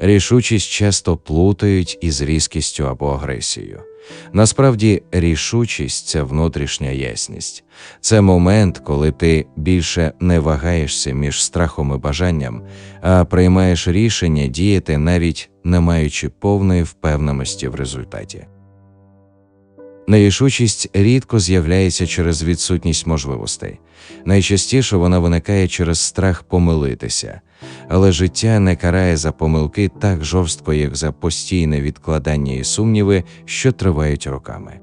Рішучість часто плутають із різкістю або агресією. Насправді, рішучість це внутрішня ясність. Це момент, коли ти більше не вагаєшся між страхом і бажанням, а приймаєш рішення діяти, навіть не маючи повної впевненості в результаті. Нерішучість рідко з'являється через відсутність можливостей. Найчастіше вона виникає через страх помилитися, але життя не карає за помилки так жорстко, як за постійне відкладання і сумніви, що тривають роками.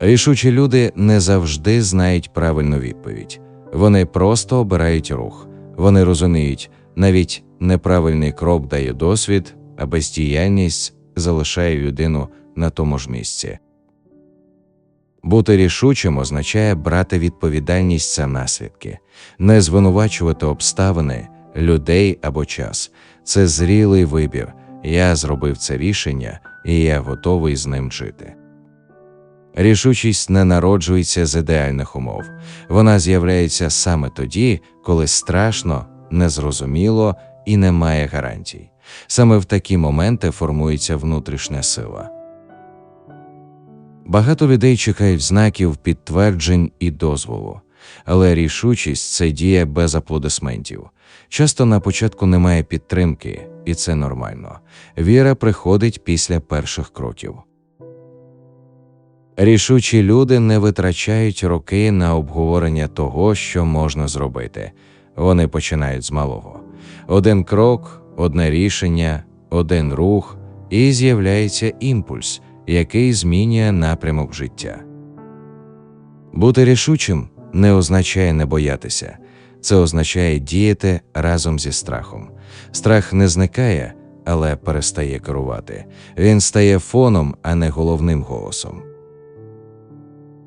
Рішучі люди не завжди знають правильну відповідь. Вони просто обирають рух. Вони розуміють, навіть неправильний крок дає досвід, а бездіяльність залишає людину на тому ж місці. Бути рішучим означає брати відповідальність за наслідки, не звинувачувати обставини, людей або час. Це зрілий вибір. Я зробив це рішення, і я готовий з ним жити. Рішучість не народжується з ідеальних умов. Вона з'являється саме тоді, коли страшно, незрозуміло і немає гарантій. Саме в такі моменти формується внутрішня сила. Багато людей чекають знаків, підтверджень і дозволу, але рішучість це дія без аплодисментів. Часто на початку немає підтримки, і це нормально. Віра приходить після перших кроків. Рішучі люди не витрачають роки на обговорення того, що можна зробити. Вони починають з малого. Один крок, одне рішення, один рух, і з'являється імпульс, який змінює напрямок життя. Бути рішучим не означає не боятися, це означає діяти разом зі страхом. Страх не зникає, але перестає керувати. Він стає фоном, а не головним голосом.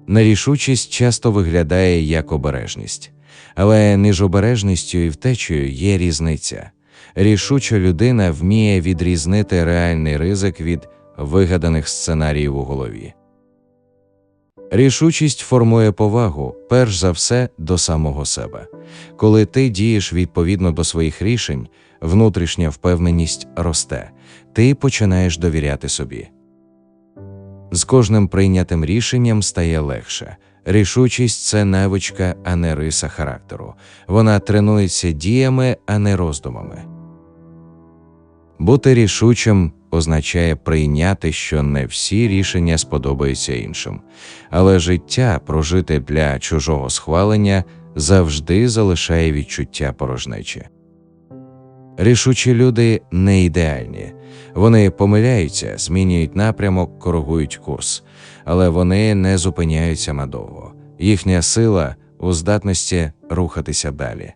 Нерішучість часто виглядає як обережність, але між обережністю і втечею є різниця. Рішуча людина вміє відрізнити реальний ризик від вигаданих сценаріїв у голові. Рішучість формує повагу, перш за все, до самого себе. Коли ти дієш відповідно до своїх рішень, внутрішня впевненість росте, ти починаєш довіряти собі. З кожним прийнятим рішенням стає легше. Рішучість це навичка, а не риса характеру. Вона тренується діями, а не роздумами. Бути рішучим означає прийняти, що не всі рішення сподобаються іншим, але життя, прожите для чужого схвалення, завжди залишає відчуття порожнечі. Рішучі люди не ідеальні. Вони помиляються, змінюють напрямок, коригують курс, але вони не зупиняються надовго. Їхня сила у здатності рухатися далі.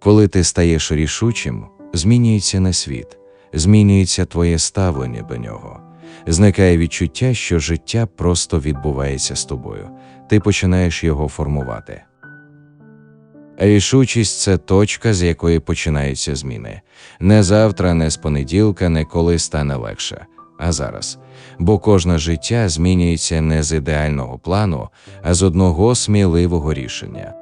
Коли ти стаєш рішучим, змінюється не світ, змінюється твоє ставлення до нього. Зникає відчуття, що життя просто відбувається з тобою, ти починаєш його формувати. Рішучість це точка, з якої починаються зміни. Не завтра, не з понеділка, не коли стане легше, а зараз. Бо кожне життя змінюється не з ідеального плану, а з одного сміливого рішення.